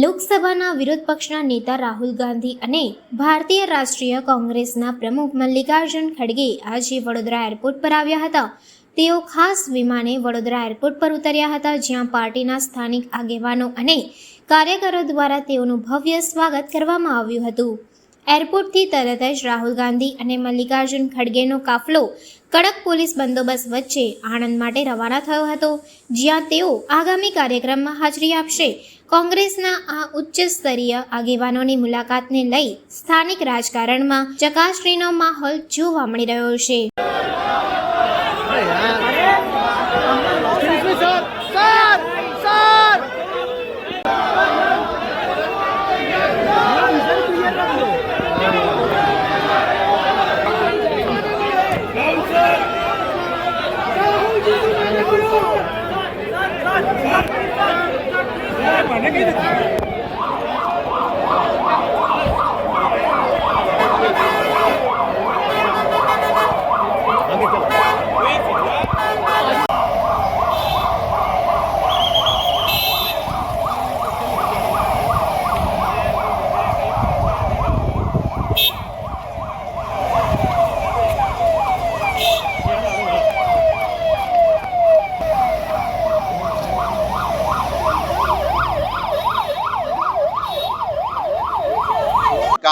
લોકસભાના વિરોધ પક્ષના નેતા રાહુલ ગાંધી અને ભારતીય રાષ્ટ્રીય કોંગ્રેસના પ્રમુખ મલ્લિકાર્જુન ખડગે આજે વડોદરા એરપોર્ટ પર આવ્યા હતા. તેઓ ખાસ વિમાને વડોદરા એરપોર્ટ પર ઉતર્યા હતા, જ્યાં પાર્ટીના સ્થાનિક આગેવાનો અને કાર્યકરો દ્વારા તેઓનું ભવ્ય સ્વાગત કરવામાં આવ્યું હતું. એરપોર્ટથી તરત જ રાહુલ ગાંધી અને મલ્લિકાર્જુન ખડગેનો કાફલો કડક પોલીસ બંદોબસ્ત વચ્ચે આણંદ માટે રવાના થયો હતો, જ્યાં તેઓ આગામી કાર્યક્રમમાં હાજરી આપશે. કોંગ્રેસના આ ઉચ્ચ સ્તરીય આગેવાનોની મુલાકાતને લઈ સ્થાનિક રાજકારણમાં ચકાસણીનો માહોલ જોવા મળી રહ્યો છે. வணக்கம்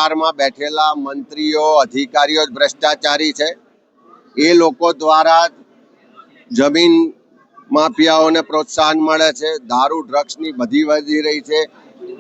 સરકારમાં બેઠેલા મંત્રીઓ, અધિકારીઓ જ ભ્રષ્ટાચારી છે. એ લોકો દ્વારા જમીન માફિયાઓને પ્રોત્સાહન મળે છે. દારૂ ડ્રગ્સની બધી વધી રહી છે.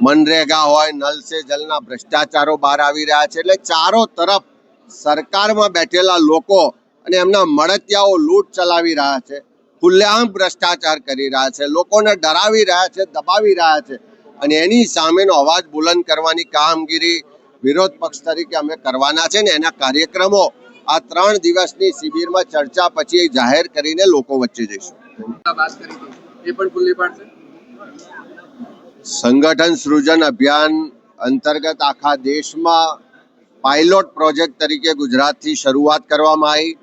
મનરેગા હોય નલ સે જલના ભ્રષ્ટાચારો બહાર આવી રહ્યા છે. એટલે ચારો તરફ સરકારમાં બેઠેલા લોકો અને એમના મળતિયાઓ લૂંટ ચલાવી રહ્યા છે. ખુલ્લેઆમ ભ્રષ્ટાચાર કરી રહ્યા છે. લોકોને ડરાવી રહ્યા છે, દબાવી રહ્યા છે. અને એની સામેનો અવાજ બુલંદ કરવાની કામગીરી વિરોધ પક્ષ તરીકે અમે કરવાના છે ને એના કાર્યક્રમો આ ત્રણ દિવસની શિબિરમાં ચર્ચા પછી જાહેર કરીને લોકો વચ્ચે જઈશું. સંગઠન સૃજન અભિયાન અંતર્ગત આખા દેશમાં પાયલોટ પ્રોજેક્ટ તરીકે ગુજરાતથી શરૂઆત કરવામાં આવી.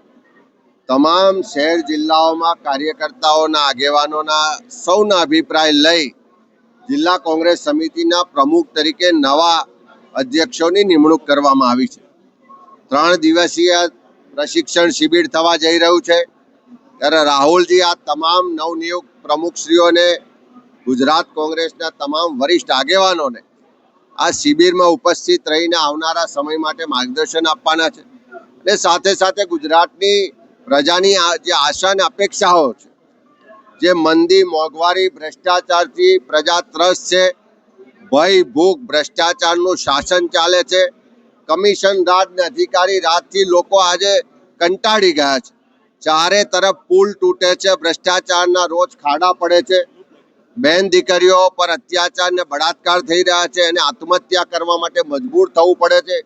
તમામ શહેર જિલ્લાઓમાં કાર્યકર્તાઓના આગેવાનોના સૌના અભિપ્રાય લઈ જિલ્લા કોંગ્રેસ સમિતિના પ્રમુખ તરીકે નવા અધ્યક્ષોની નિમણૂક કરવામાં આવી છે. ત્રણ દિવસીય પ્રશિક્ષણ શિબિર થવા જઈ રહ્યું છે. ત્યારે રાહુલજી આ તમામ નવનિયુક્ત પ્રમુખશ્રીઓને, ગુજરાત કોંગ્રેસના તમામ વરિષ્ઠ આગેવાનોને આ શિબિરમાં ઉપસ્થિત રહીને આવનારા સમય માટે માર્ગદર્શન આપવાના છે. અને સાથે સાથે ગુજરાતની પ્રજાની જે આશા અને અપેક્ષાઓ છે, જે મંદી, મોંઘવારી, ભ્રષ્ટાચારથી પ્રજા ત્રસ્ત છે ભય ભૂખ ભ્રષ્ટાચારનું શાસન ચાલે છે. કમિશન રાજ ને અધિકારી રાજથી લોકો આજે કંટાળી ગયા છે. ચારે તરફ પુલ તૂટે છે, ભ્રષ્ટાચારના રોજ ખાડા પડે છે. બેન દીકરીઓ પર અત્યાચાર ને બળાત્કાર થઈ રહ્યા છે અને આત્મહત્યા કરવા માટે મજબૂર થવું પડે છે.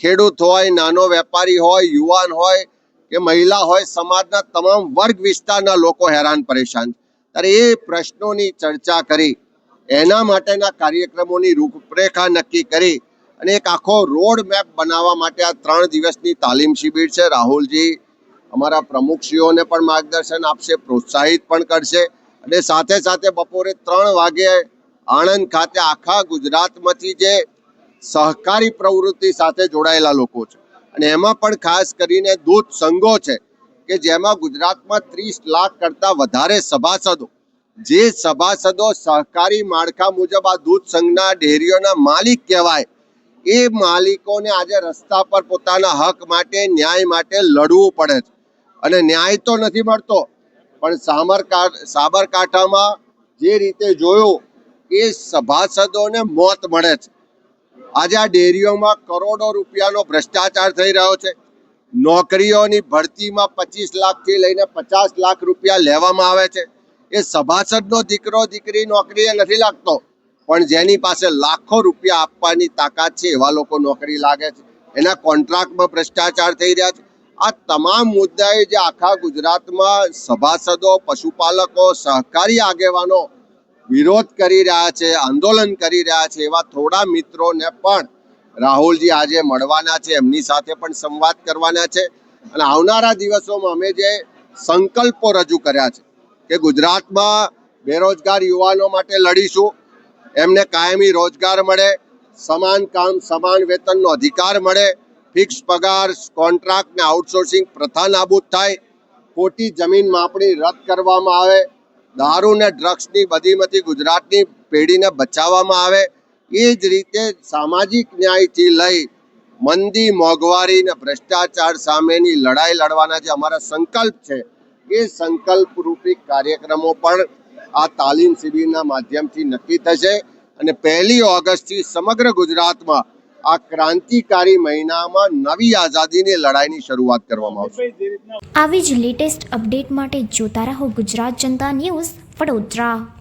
ખેડૂત હોય, નાનો વેપારી હોય, યુવાન હોય કે મહિલા હોય, સમાજના તમામ વર્ગ વિસ્તારના લોકો હેરાન પરેશાન છે. ત્યારે એ પ્રશ્નોની ચર્ચા કરી એના માટેના કાર્યક્રમોની રૂપરેખા નક્કી કરી અને એક આખો રોડ મેપ બનાવવા માટે આ ત્રણ દિવસની તાલીમ શિબિર છે. રાહુલજી અમારા પ્રમુખશ્રીઓને પણ માર્ગદર્શન આપશે, પ્રોત્સાહિત પણ કરશે અને સાથે સાથે બપોરે ત્રણ વાગે આણંદ ખાતે આખા ગુજરાતમાંથી જે સહકારી પ્રવૃત્તિ સાથે જોડાયેલા લોકો છે અને એમાં પણ ખાસ કરીને દૂધ સંઘો છે કે જેમાં ગુજરાતમાં ત્રીસ લાખ કરતાં વધારે સભાસદો જે સભાસદો સહકારી માળખા મુજબ આ દૂધ સંઘના ડેરીઓના માલિક કહેવાય, એ માલિકોને આજે રસ્તા પર પોતાના હક માટે, ન્યાય માટે લડવું પડે છે. અને ન્યાય તો નથી મળતો, પણ સામરકા, સાબરકાંઠામાં જે રીતે જોયું, એ સભાસદોને મોત મળે છે. આજે આ ડેરીઓમાં કરોડો રૂપિયાનો ભ્રષ્ટાચાર થઈ રહ્યો છે. નોકરીઓની ભરતીમાં પચીસ લાખથી લઈને પચાસ લાખ રૂપિયા લેવામાં આવે છે. એ સભાસદનો દીકરો, દીકરી નોકરીએ નથી લાગતો. પણ જેની પાસે લાખો રૂપિયા આપવાની તાકાત છે, એવા લોકો નોકરી લાગે છે. એના કોન્ટ્રાક્ટમાં ભ્રષ્ટાચાર થઈ રહ્યા છે. આ તમામ મુદ્દાએ જે આખા ગુજરાતમાં સભાસદો, પશુપાલકો, સહકારી આગેવાનો વિરોધ કરી રહ્યા છે, આંદોલન કરી રહ્યા છે, એવા થોડા મિત્રોને પણ રાહુલજી આજે મળવાના છે, એમની સાથે પણ સંવાદ કરવાના છે. અને આવનારા દિવસોમાં અમે જે સંકલ્પો રજૂ કર્યા છે કે ગુજરાતમાં બેરોજગાર યુવાનો માટે લડીશું. એમને કાયમી રોજગાર મળે, સમાન કામ, સમાન વેતનનો અધિકાર મળે ફિક્સ પગાર કોન્ટ્રાક્ટ ને આઉટસોર્સિંગ પ્રથા નાબૂદ થાય. ખોટી જમીન માપણી રદ કરવામાં આવે. દારૂ ને ડ્રગ્સની બધીમાંથી ગુજરાતની પેઢીને બચાવવામાં આવે. એ જ રીતે સામાજિક ન્યાયથી લઈ મંદી, મોંઘવારી ને ભ્રષ્ટાચાર સામેની લડાઈ લડવાના જે અમારા સંકલ્પ છે એ સંકલ્પ રૂપી કાર્યક્રમો પણ આ તાલીમ શિબિરના માધ્યમથી નક્કી થશે અને પહેલી ઓગસ્ટથી સમગ્ર ગુજરાતમાં આ ક્રાંતિકારી મહિનામાં નવી આઝાદીની લડાઈની શરૂઆત કરવામાં આવશે. આવી જ લેટેસ્ટ અપડેટ માટે જોતા રહો ગુજરાત જનતા ન્યૂઝ વડોદરા.